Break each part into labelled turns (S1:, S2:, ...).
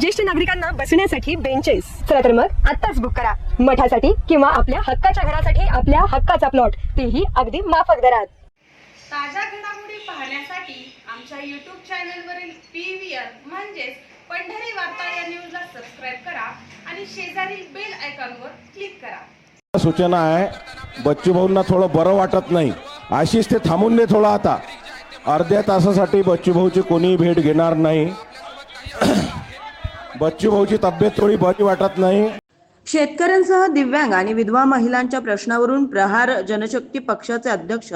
S1: ज्येष्ठ नागरिकांना बसण्यासाठी बेंचेस चला तर मग आत्ताच बुक करा. मठासाठी किंवा आपल्या हक्काच्या घरासाठी आपल्या हक्काचा प्लॉट तेही अगदी माफक दरात.
S2: ताज्या घडामोडी पाहण्यासाठी आमच्या यूट्यूब चॅनलवरील पी व्ही आर म्हणजेच पंढरी वार्ता या न्यूजला सबस्क्राईब करा आणि शेजारील बेल आयकॉनवर क्लिक करा.
S3: सूचना आहे बच्चू भाऊंना थोडं बरं वाटत नाही. आशिष ते थांबून दे थोडं आता. अर्ध्या तासासाठी बच्चू भाऊची कोणी भेट घेणार नाही. बच्चू भाऊची तब्येत थोडी बरी वाटत नाही.
S4: शेतकऱ्यांसह दिव्यांग आणि विधवा महिलांच्या प्रश्नावरून प्रहार जनशक्ती पक्षाचे अध्यक्ष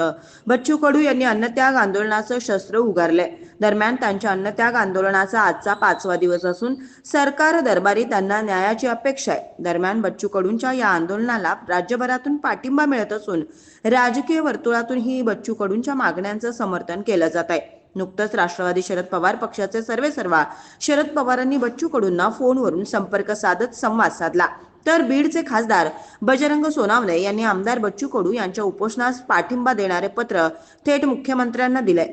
S4: बच्चू कडू यांनी अन्नत्याग आंदोलनाचं शस्त्र उगारले. दरम्यान त्यांच्या अन्नत्याग आंदोलनाचा आजचा पाचवा दिवस असून सरकार दरबारी त्यांना न्यायाची अपेक्षा आहे. दरम्यान बच्चू कडूंच्या या आंदोलनाला राज्यभरातून पाठिंबा मिळत असून राजकीय वर्तुळातूनही बच्चू कडूंच्या मागण्यांचं समर्थन केलं जात आहे. नुकतंच राष्ट्रवादी शरद पवार पक्षाचे सर्वे सर्वा शरद पवारांनी बच्चू कडूंना फोनवरून संपर्क साधत संवाद साधला. तर बीडचे खासदार बजरंग सोनावणे यांनी आमदार बच्चू कडू यांच्या उपोषणास पाठिंबा देणारे पत्र थेट मुख्यमंत्र्यांना दिले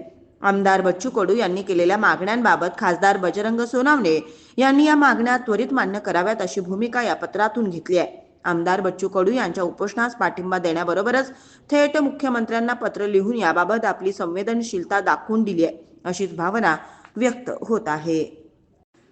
S4: आमदार बच्चू कडू यांनी केलेल्या मागण्यांबाबत खासदार बजरंग सोनावणे यांनी या मागण्या त्वरित मान्य कराव्यात अशी भूमिका या पत्रातून घेतली आहे. आमदार बच्चू कडू यांच्या उपोषणास पाठिंबा देण्याबरोबरच थेट मुख्यमंत्र्यांना पत्र लिहून याबाबत आपली संवेदनशीलता दाखवून दिली आहे अशीच भावना व्यक्त होत आहे.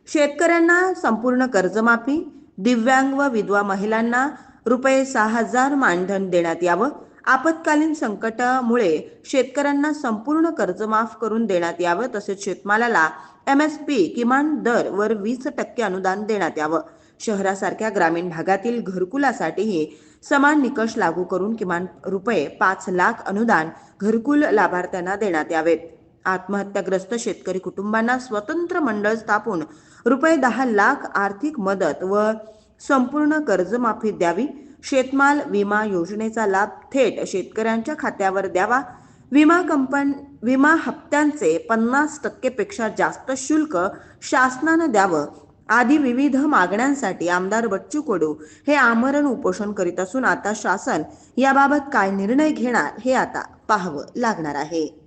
S4: शेतकऱ्यांना संपूर्ण कर्जमाफी दिव्यांग व विधवा महिलांना रुपये सहा हजार मानधन देण्यात यावं आपत्कालीन संकटामुळे शेतकऱ्यांना संपूर्ण कर्ज माफ करून देण्यात यावं तसेच शेतमालाला एम एस पी किमान दर वर वीस टक्के अनुदान देण्यात यावं शहरासारख्या ग्रामीण भागातील घरकुलासाठीही समान निकष लागू करून किमान रुपये पाच लाख अनुदान घरकुल लाभार्थ्यांना देण्यात यावेत. आत्महत्याग्रस्त शेतकरी कुटुंबांना स्वतंत्र मंडळ स्थापून रुपये दहा लाख आर्थिक मदत व संपूर्ण कर्जमाफी द्यावी शेतमाल विमा योजनेचा लाभ थेट शेतकऱ्यांच्या खात्यावर द्यावा विमा कंपन विमा हप्त्यांचे पन्नास टक्केपेक्षा जास्त शुल्क शासनानं द्यावं आदी विविध मागण्यांसाठी आमदार बच्चू कडू हे आमरण उपोषण करीत असून आता शासन याबाबत काय निर्णय घेणार हे आता पाहावं लागणार आहे.